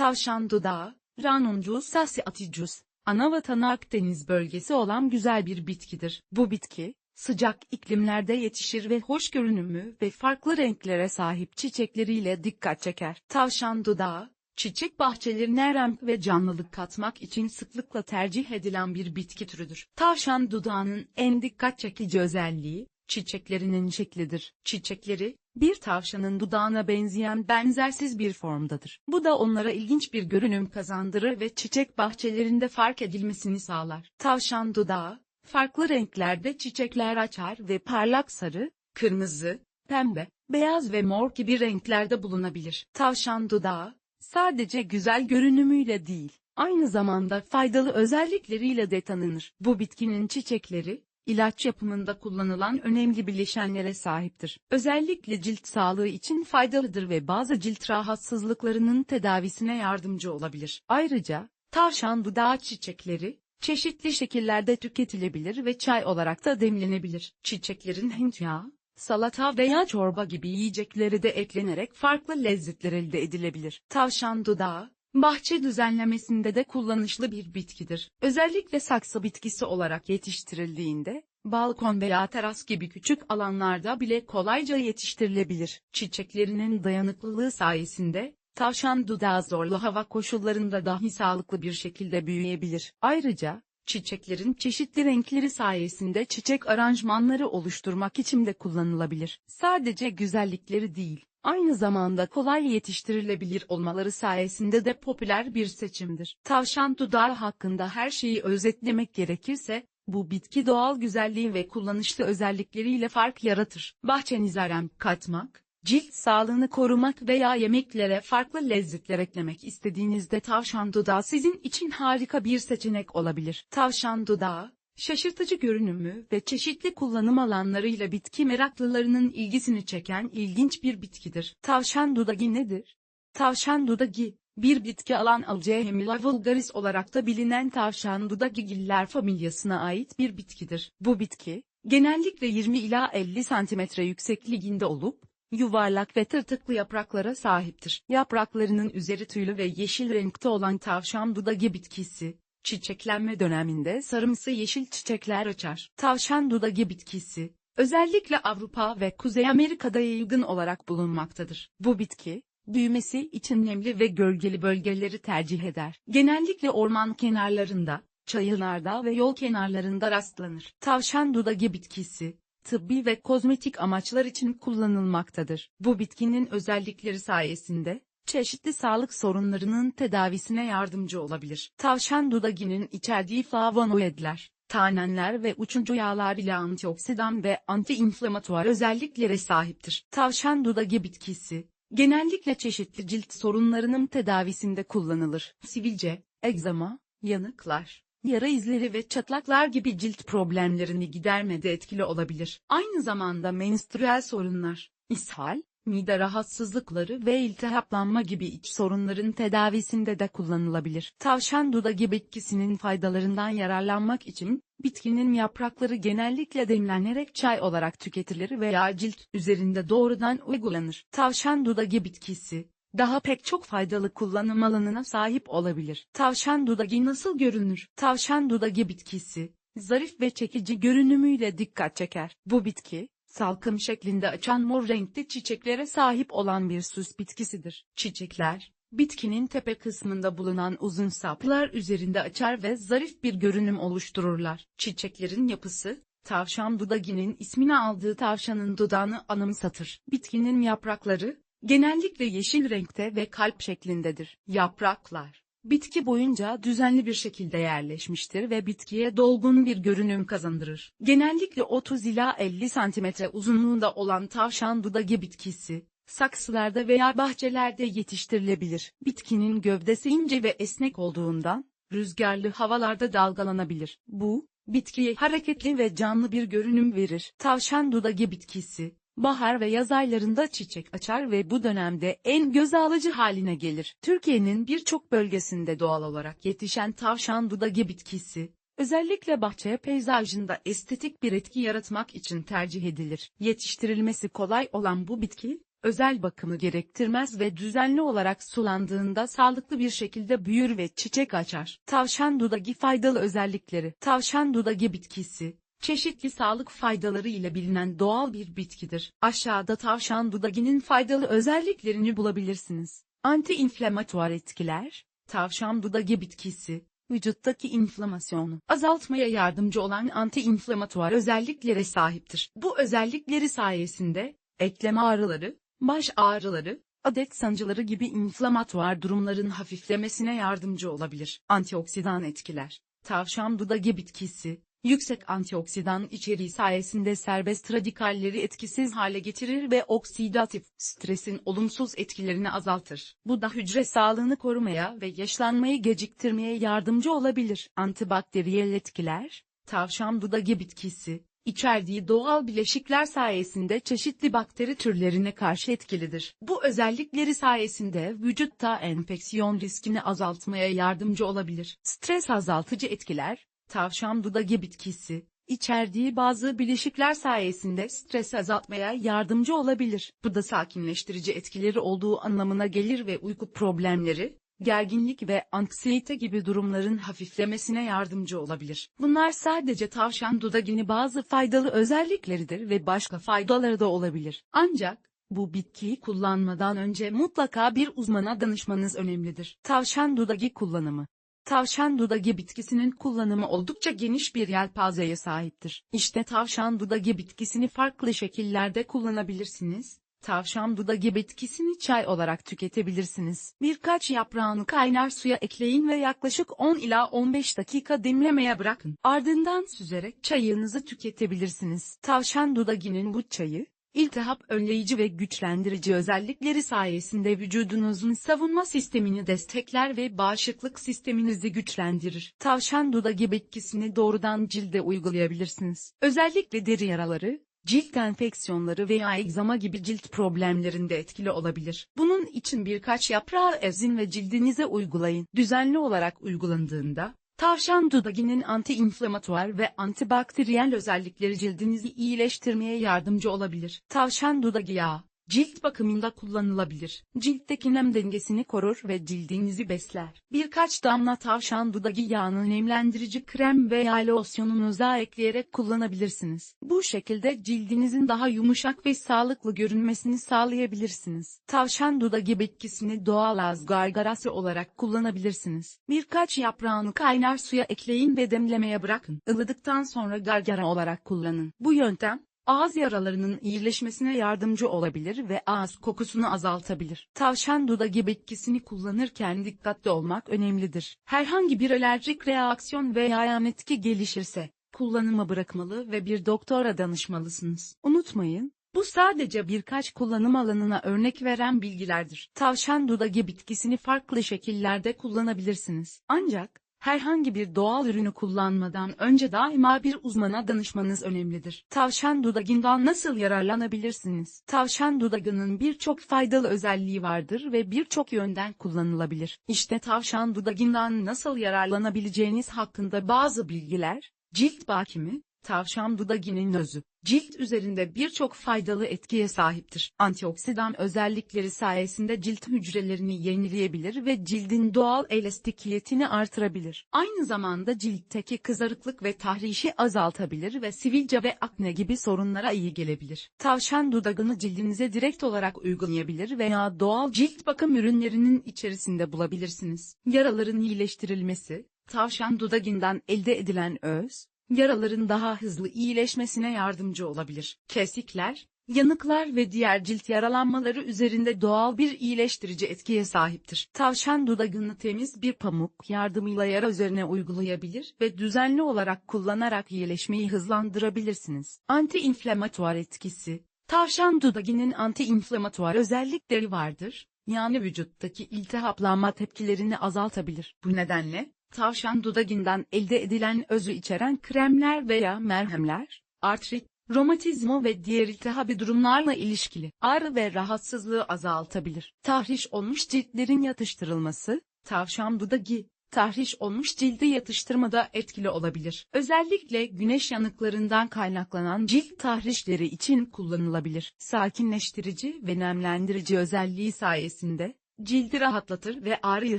Tavşan dudağı, Ranuncus saciaticus, ana vatanı Akdeniz bölgesi olan güzel bir bitkidir. Bu bitki, sıcak iklimlerde yetişir ve hoş görünümü ve farklı renklere sahip çiçekleriyle dikkat çeker. Tavşan dudağı, çiçek bahçelerine renk ve canlılık katmak için sıklıkla tercih edilen bir bitki türüdür. Tavşan dudağının en dikkat çekici özelliği, çiçeklerinin şeklidir. Çiçekleri, bir tavşanın dudağına benzeyen benzersiz bir formdadır. Bu da onlara ilginç bir görünüm kazandırır ve çiçek bahçelerinde fark edilmesini sağlar. Tavşan dudağı, farklı renklerde çiçekler açar ve parlak sarı, kırmızı, pembe, beyaz ve mor gibi renklerde bulunabilir. Tavşan dudağı, sadece güzel görünümüyle değil, aynı zamanda faydalı özellikleriyle de tanınır. Bu bitkinin çiçekleri, ilaç yapımında kullanılan önemli bileşenlere sahiptir. Özellikle cilt sağlığı için faydalıdır ve bazı cilt rahatsızlıklarının tedavisine yardımcı olabilir. Ayrıca, tavşan dudağı çiçekleri, çeşitli şekillerde tüketilebilir ve çay olarak da demlenebilir. Çiçeklerin Hint yağı, salata veya çorba gibi yiyecekleri de eklenerek farklı lezzetler elde edilebilir. Tavşan dudağı, bahçe düzenlemesinde de kullanışlı bir bitkidir. Özellikle saksı bitkisi olarak yetiştirildiğinde, balkon veya teras gibi küçük alanlarda bile kolayca yetiştirilebilir. Çiçeklerinin dayanıklılığı sayesinde, tavşan dudağı zorlu hava koşullarında dahi sağlıklı bir şekilde büyüyebilir. Ayrıca, çiçeklerin çeşitli renkleri sayesinde çiçek aranjmanları oluşturmak için de kullanılabilir. Sadece güzellikleri değil, aynı zamanda kolay yetiştirilebilir olmaları sayesinde de popüler bir seçimdir. Tavşan dudağı hakkında her şeyi özetlemek gerekirse, bu bitki doğal güzelliği ve kullanışlı özellikleriyle fark yaratır. Bahçenize renk katmak, cilt sağlığını korumak veya yemeklere farklı lezzetler eklemek istediğinizde tavşan dudağı sizin için harika bir seçenek olabilir. Tavşan dudağı, şaşırtıcı görünümü ve çeşitli kullanım alanlarıyla bitki meraklılarının ilgisini çeken ilginç bir bitkidir. Tavşan dudağı nedir? Tavşan dudağı, bir bitki alan Alcehemila vulgaris olarak da bilinen tavşan dudagigiller familyasına ait bir bitkidir. Bu bitki, genellikle 20 ila 50 santimetre yüksekliğinde olup, yuvarlak ve tırtıklı yapraklara sahiptir. Yapraklarının üzeri tüylü ve yeşil renkte olan tavşan dudağı bitkisi, çiçeklenme döneminde sarımsı yeşil çiçekler açar. Tavşan dudağı bitkisi, özellikle Avrupa ve Kuzey Amerika'da yaygın olarak bulunmaktadır. Bu bitki, büyümesi için nemli ve gölgeli bölgeleri tercih eder. Genellikle orman kenarlarında, çayırlarda ve yol kenarlarında rastlanır. Tavşan dudağı bitkisi, tıbbi ve kozmetik amaçlar için kullanılmaktadır. Bu bitkinin özellikleri sayesinde, çeşitli sağlık sorunlarının tedavisine yardımcı olabilir. Tavşan dudağının içerdiği flavonoidler, tanenler ve uçucu yağlar ile antioksidan ve antiinflamatuar özelliklere sahiptir. Tavşan dudağı bitkisi, genellikle çeşitli cilt sorunlarının tedavisinde kullanılır. Sivilce, egzama, yanıklar, yara izleri ve çatlaklar gibi cilt problemlerini gidermede etkili olabilir. Aynı zamanda menstrüel sorunlar, ishal, mide rahatsızlıkları ve iltihaplanma gibi iç sorunların tedavisinde de kullanılabilir. Tavşan dudağı bitkisinin faydalarından yararlanmak için, bitkinin yaprakları genellikle demlenerek çay olarak tüketilir veya cilt üzerinde doğrudan uygulanır. Tavşan dudağı bitkisi, daha pek çok faydalı kullanım alanına sahip olabilir. Tavşan dudağı nasıl görünür? Tavşan dudağı bitkisi, zarif ve çekici görünümüyle dikkat çeker. Bu bitki, salkım şeklinde açan mor renkli çiçeklere sahip olan bir süs bitkisidir. Çiçekler, bitkinin tepe kısmında bulunan uzun saplar üzerinde açar ve zarif bir görünüm oluştururlar. Çiçeklerin yapısı, tavşan dudağının ismini aldığı tavşanın dudağını anımsatır. Bitkinin yaprakları, genellikle yeşil renkte ve kalp şeklindedir. Yapraklar, bitki boyunca düzenli bir şekilde yerleşmiştir ve bitkiye dolgun bir görünüm kazandırır. Genellikle 30 ila 50 santimetre uzunluğunda olan tavşan dudağı bitkisi, saksılarda veya bahçelerde yetiştirilebilir. Bitkinin gövdesi ince ve esnek olduğundan, rüzgarlı havalarda dalgalanabilir. Bu, bitkiye hareketli ve canlı bir görünüm verir. Tavşan dudağı bitkisi, bahar ve yaz aylarında çiçek açar ve bu dönemde en göz alıcı haline gelir. Türkiye'nin birçok bölgesinde doğal olarak yetişen tavşan dudağı bitkisi, özellikle bahçe peyzajında estetik bir etki yaratmak için tercih edilir. Yetiştirilmesi kolay olan bu bitki, özel bakımı gerektirmez ve düzenli olarak sulandığında sağlıklı bir şekilde büyür ve çiçek açar. Tavşan dudagi faydalı özellikleri. Tavşan dudagi bitkisi, çeşitli sağlık faydaları ile bilinen doğal bir bitkidir. Aşağıda tavşan dudaginin faydalı özelliklerini bulabilirsiniz. Anti-inflamatuar etkiler, tavşan dudagi bitkisi, vücuttaki inflamasyonu azaltmaya yardımcı olan anti-inflamatuar özelliklere sahiptir. Bu özellikleri sayesinde, eklem ağrıları, baş ağrıları, adet sancıları gibi inflamatuar durumların hafiflemesine yardımcı olabilir. Antioksidan etkiler. Tavşan dudagi bitkisi, yüksek antioksidan içeriği sayesinde serbest radikalleri etkisiz hale getirir ve oksidatif stresin olumsuz etkilerini azaltır. Bu da hücre sağlığını korumaya ve yaşlanmayı geciktirmeye yardımcı olabilir. Antibakteriyel etkiler, tavşan dudagi bitkisi, içerdiği doğal bileşikler sayesinde çeşitli bakteri türlerine karşı etkilidir. Bu özellikleri sayesinde vücutta enfeksiyon riskini azaltmaya yardımcı olabilir. Stres azaltıcı etkiler, tavşan dudagi bitkisi, içerdiği bazı bileşikler sayesinde stres azaltmaya yardımcı olabilir. Bu da sakinleştirici etkileri olduğu anlamına gelir ve uyku problemleri, gerginlik ve anksiyete gibi durumların hafiflemesine yardımcı olabilir. Bunlar sadece tavşan dudagini bazı faydalı özellikleridir ve başka faydaları da olabilir. Ancak, bu bitkiyi kullanmadan önce mutlaka bir uzmana danışmanız önemlidir. Tavşan dudagi kullanımı Tavşan dudagi bitkisinin kullanımı oldukça geniş bir yelpazeye sahiptir. İşte tavşan dudagi bitkisini farklı şekillerde kullanabilirsiniz. Tavşan dudagi bitkisini çay olarak tüketebilirsiniz. Birkaç yaprağını kaynar suya ekleyin ve yaklaşık 10 ila 15 dakika demlemeye bırakın. Ardından süzerek çayınızı tüketebilirsiniz. Tavşan dudaginin bu çayı, İltihap önleyici ve güçlendirici özellikleri sayesinde vücudunuzun savunma sistemini destekler ve bağışıklık sisteminizi güçlendirir. Tavşan dudagi bitkisini doğrudan cilde uygulayabilirsiniz. Özellikle deri yaraları, cilt enfeksiyonları veya egzama gibi cilt problemlerinde etkili olabilir. Bunun için birkaç yaprağı ezin ve cildinize uygulayın. Düzenli olarak uygulandığında, Tavşan dudaginin anti-inflamatuar ve antibakteriyel özellikleri cildinizi iyileştirmeye yardımcı olabilir. Tavşan dudagi yağı, cilt bakımında kullanılabilir. Ciltteki nem dengesini korur ve cildinizi besler. Birkaç damla tavşan dudagi yağını nemlendirici krem veya losyonunuza ekleyerek kullanabilirsiniz. Bu şekilde cildinizin daha yumuşak ve sağlıklı görünmesini sağlayabilirsiniz. Tavşan dudagi bitkisini doğal az gargarası olarak kullanabilirsiniz. Birkaç yaprağını kaynar suya ekleyin ve demlemeye bırakın. Ilıdıktan sonra gargara olarak kullanın. Bu yöntem, ağız yaralarının iyileşmesine yardımcı olabilir ve ağız kokusunu azaltabilir. Tavşan dudagi bitkisini kullanırken dikkatli olmak önemlidir. Herhangi bir alerjik reaksiyon veya yan etki gelişirse, kullanımı bırakmalı ve bir doktora danışmalısınız. Unutmayın, bu sadece birkaç kullanım alanına örnek veren bilgilerdir. Tavşan dudagi bitkisini farklı şekillerde kullanabilirsiniz. Ancak, Herhangi bir doğal ürünü kullanmadan önce daima bir uzmana danışmanız önemlidir. Tavşan dudaginden nasıl yararlanabilirsiniz? Tavşan dudagının birçok faydalı özelliği vardır ve birçok yönden kullanılabilir. İşte tavşan dudaginden nasıl yararlanabileceğiniz hakkında bazı bilgiler, cilt bakimi, tavşan dudaginin özü, cilt üzerinde birçok faydalı etkiye sahiptir. Antioksidan özellikleri sayesinde cilt hücrelerini yenileyebilir ve cildin doğal elastikiyetini artırabilir. Aynı zamanda ciltteki kızarıklık ve tahrişi azaltabilir ve sivilce ve akne gibi sorunlara iyi gelebilir. Tavşan dudagını cildinize direkt olarak uygulayabilir veya doğal cilt bakım ürünlerinin içerisinde bulabilirsiniz. Yaraların iyileştirilmesi, tavşan dudaginden elde edilen öz, yaraların daha hızlı iyileşmesine yardımcı olabilir. Kesikler, yanıklar ve diğer cilt yaralanmaları üzerinde doğal bir iyileştirici etkiye sahiptir. Tavşan dudagını temiz bir pamuk yardımıyla yara üzerine uygulayabilir ve düzenli olarak kullanarak iyileşmeyi hızlandırabilirsiniz. Anti-inflamatuar etkisi Tavşan dudaginin anti-inflamatuar özellikleri vardır, yani vücuttaki iltihaplanma tepkilerini azaltabilir. Bu nedenle, tavşan dudaginden elde edilen özü içeren kremler veya merhemler, artrit, romatizma ve diğer iltihabi durumlarla ilişkili ağrı ve rahatsızlığı azaltabilir. Tahriş olmuş ciltlerin yatıştırılması, tavşan dudagi, tahriş olmuş cildi yatıştırmada etkili olabilir. Özellikle güneş yanıklarından kaynaklanan cilt tahrişleri için kullanılabilir. Sakinleştirici ve nemlendirici özelliği sayesinde cildi rahatlatır ve ağrıyı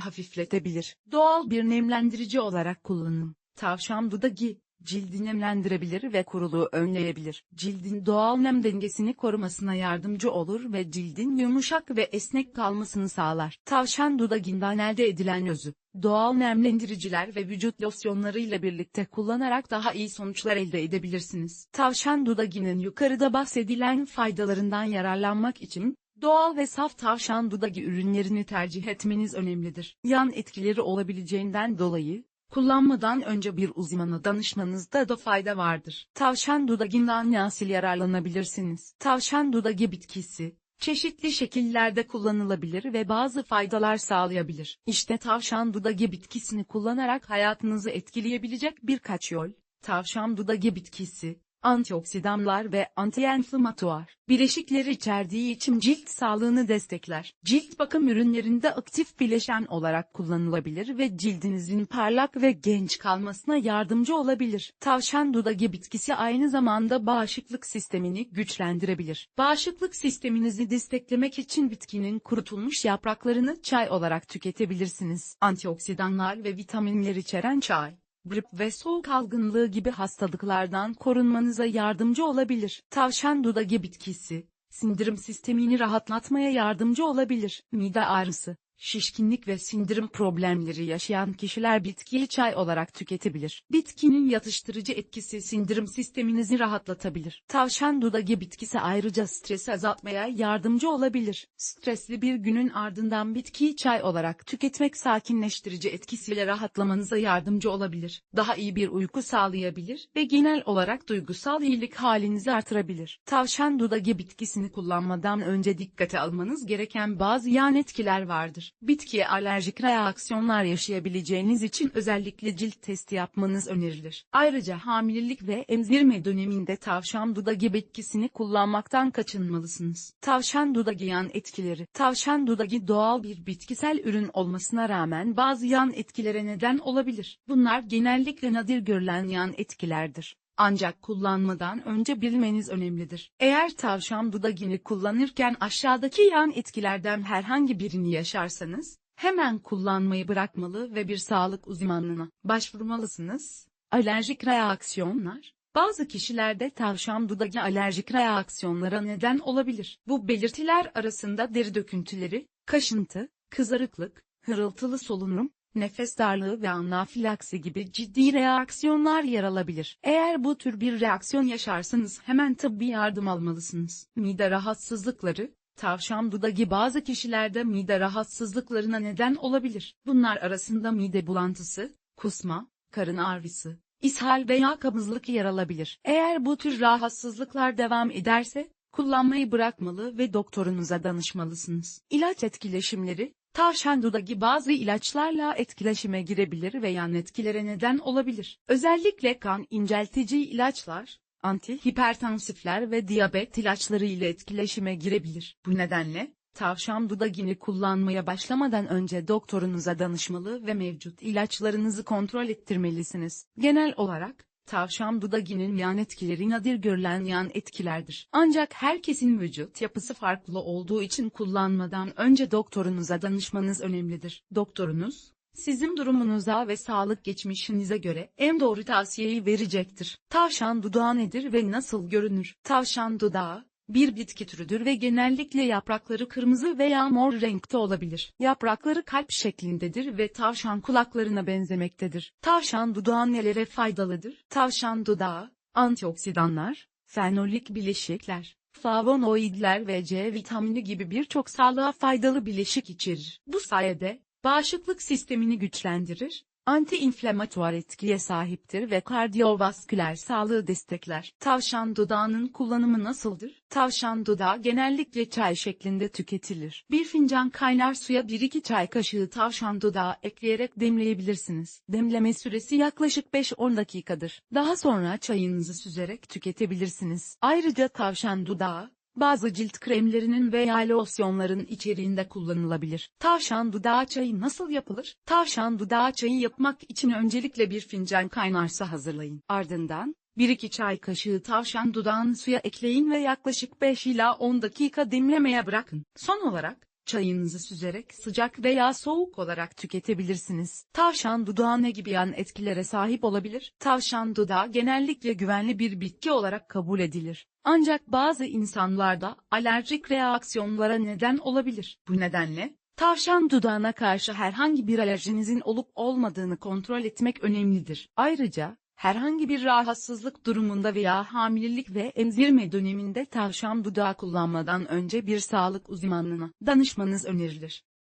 hafifletebilir. Doğal bir nemlendirici olarak kullanım. Tavşan dudagi, cildi nemlendirebilir ve kuruluğu önleyebilir. Cildin doğal nem dengesini korumasına yardımcı olur ve cildin yumuşak ve esnek kalmasını sağlar. Tavşan dudaginden elde edilen özü, doğal nemlendiriciler ve vücut losyonlarıyla birlikte kullanarak daha iyi sonuçlar elde edebilirsiniz. Tavşan dudaginin yukarıda bahsedilen faydalarından yararlanmak için, Doğal ve saf tavşan dudagi ürünlerini tercih etmeniz önemlidir. Yan etkileri olabileceğinden dolayı, kullanmadan önce bir uzmana danışmanızda da fayda vardır. Tavşan dudaginden nasıl yararlanabilirsiniz? Tavşan dudagi bitkisi, çeşitli şekillerde kullanılabilir ve bazı faydalar sağlayabilir. İşte tavşan dudagi bitkisini kullanarak hayatınızı etkileyebilecek birkaç yol. Tavşan dudagi bitkisi, antioksidanlar ve anti-enflamatuar bileşikleri içerdiği için cilt sağlığını destekler. Cilt bakım ürünlerinde aktif bileşen olarak kullanılabilir ve cildinizin parlak ve genç kalmasına yardımcı olabilir. Tavşan dudagi bitkisi aynı zamanda bağışıklık sistemini güçlendirebilir. Bağışıklık sisteminizi desteklemek için bitkinin kurutulmuş yapraklarını çay olarak tüketebilirsiniz. Antioksidanlar ve vitaminler içeren çay grip ve soğuk algınlığı gibi hastalıklardan korunmanıza yardımcı olabilir. Tavşan dudagi bitkisi, sindirim sistemini rahatlatmaya yardımcı olabilir. Mide ağrısı, şişkinlik ve sindirim problemleri yaşayan kişiler bitkiyi çay olarak tüketebilir. Bitkinin yatıştırıcı etkisi sindirim sisteminizi rahatlatabilir. Tavşan dudagi bitkisi ayrıca stresi azaltmaya yardımcı olabilir. Stresli bir günün ardından bitkiyi çay olarak tüketmek sakinleştirici etkisiyle rahatlamanıza yardımcı olabilir. Daha iyi bir uyku sağlayabilir ve genel olarak duygusal iyilik halinizi artırabilir. Tavşan dudagi bitkisini kullanmadan önce dikkate almanız gereken bazı yan etkiler vardır. Bitkiye alerjik reaksiyonlar yaşayabileceğiniz için özellikle cilt testi yapmanız önerilir. Ayrıca hamilelik ve emzirme döneminde tavşan dudagi bitkisini kullanmaktan kaçınmalısınız. Tavşan dudagi yan etkileri Tavşan dudagi doğal bir bitkisel ürün olmasına rağmen bazı yan etkilere neden olabilir. Bunlar genellikle nadir görülen yan etkilerdir. Ancak kullanmadan önce bilmeniz önemlidir. Eğer tavşan dudagini kullanırken aşağıdaki yan etkilerden herhangi birini yaşarsanız, hemen kullanmayı bırakmalı ve bir sağlık uzmanına başvurmalısınız. Alerjik reaksiyonlar, bazı kişilerde tavşan dudagi alerjik reaksiyonlara neden olabilir. Bu belirtiler arasında deri döküntüleri, kaşıntı, kızarıklık, hırıltılı solunum, nefes darlığı ve anafilaksi gibi ciddi reaksiyonlar yer alabilir. Eğer bu tür bir reaksiyon yaşarsanız hemen tıbbi yardım almalısınız. Mide rahatsızlıkları, tavşan dudagi bazı kişilerde mide rahatsızlıklarına neden olabilir. Bunlar arasında mide bulantısı, kusma, karın ağrısı, ishal veya kabızlık yer alabilir. Eğer bu tür rahatsızlıklar devam ederse, kullanmayı bırakmalı ve doktorunuza danışmalısınız. İlaç etkileşimleri, Tavşan dudagi bazı ilaçlarla etkileşime girebilir ve yan etkilere neden olabilir. Özellikle kan inceltici ilaçlar, antihipertansifler ve diyabet ilaçları ile etkileşime girebilir. Bu nedenle, tavşan dudagini kullanmaya başlamadan önce doktorunuza danışmalı ve mevcut ilaçlarınızı kontrol ettirmelisiniz. Genel olarak, Tavşan dudaginin yan etkileri nadir görülen yan etkilerdir. Ancak herkesin vücut yapısı farklı olduğu için kullanmadan önce doktorunuza danışmanız önemlidir. Doktorunuz, sizin durumunuza ve sağlık geçmişinize göre en doğru tavsiyeyi verecektir. Tavşan dudağı nedir ve nasıl görünür? Tavşan dudağı, bir bitki türüdür ve genellikle yaprakları kırmızı veya mor renkte olabilir. Yaprakları kalp şeklindedir ve tavşan kulaklarına benzemektedir. Tavşan dudağı nelere faydalıdır? Tavşan dudağı, antioksidanlar, fenolik bileşikler, flavonoidler ve C vitamini gibi birçok sağlığa faydalı bileşik içerir. Bu sayede, bağışıklık sistemini güçlendirir, anti-inflamatuar etkiye sahiptir ve kardiyovasküler sağlığı destekler. Tavşan dudağının kullanımı nasıldır? Tavşan dudağı genellikle çay şeklinde tüketilir. Bir fincan kaynar suya 1-2 çay kaşığı tavşan dudağı ekleyerek demleyebilirsiniz. Demleme süresi yaklaşık 5-10 dakikadır. Daha sonra çayınızı süzerek tüketebilirsiniz. Ayrıca tavşan dudağı, bazı cilt kremlerinin veya losyonların içeriğinde kullanılabilir. Tavşan dudağı çayı nasıl yapılır? Tavşan dudağı çayı yapmak için öncelikle bir fincan kaynar su hazırlayın. Ardından, 1-2 çay kaşığı tavşan dudağını suya ekleyin ve yaklaşık 5 ila 10 dakika demlemeye bırakın. Son olarak, çayınızı süzerek sıcak veya soğuk olarak tüketebilirsiniz. Tavşan dudağı ne gibi yan etkilere sahip olabilir? Tavşan dudağı genellikle güvenli bir bitki olarak kabul edilir. Ancak bazı insanlarda alerjik reaksiyonlara neden olabilir. Bu nedenle, tavşan dudağına karşı herhangi bir alerjinizin olup olmadığını kontrol etmek önemlidir. Ayrıca, Herhangi bir rahatsızlık durumunda veya hamilelik ve emzirme döneminde tavşan dudağı kullanmadan önce bir sağlık uzmanına danışmanız önerilir.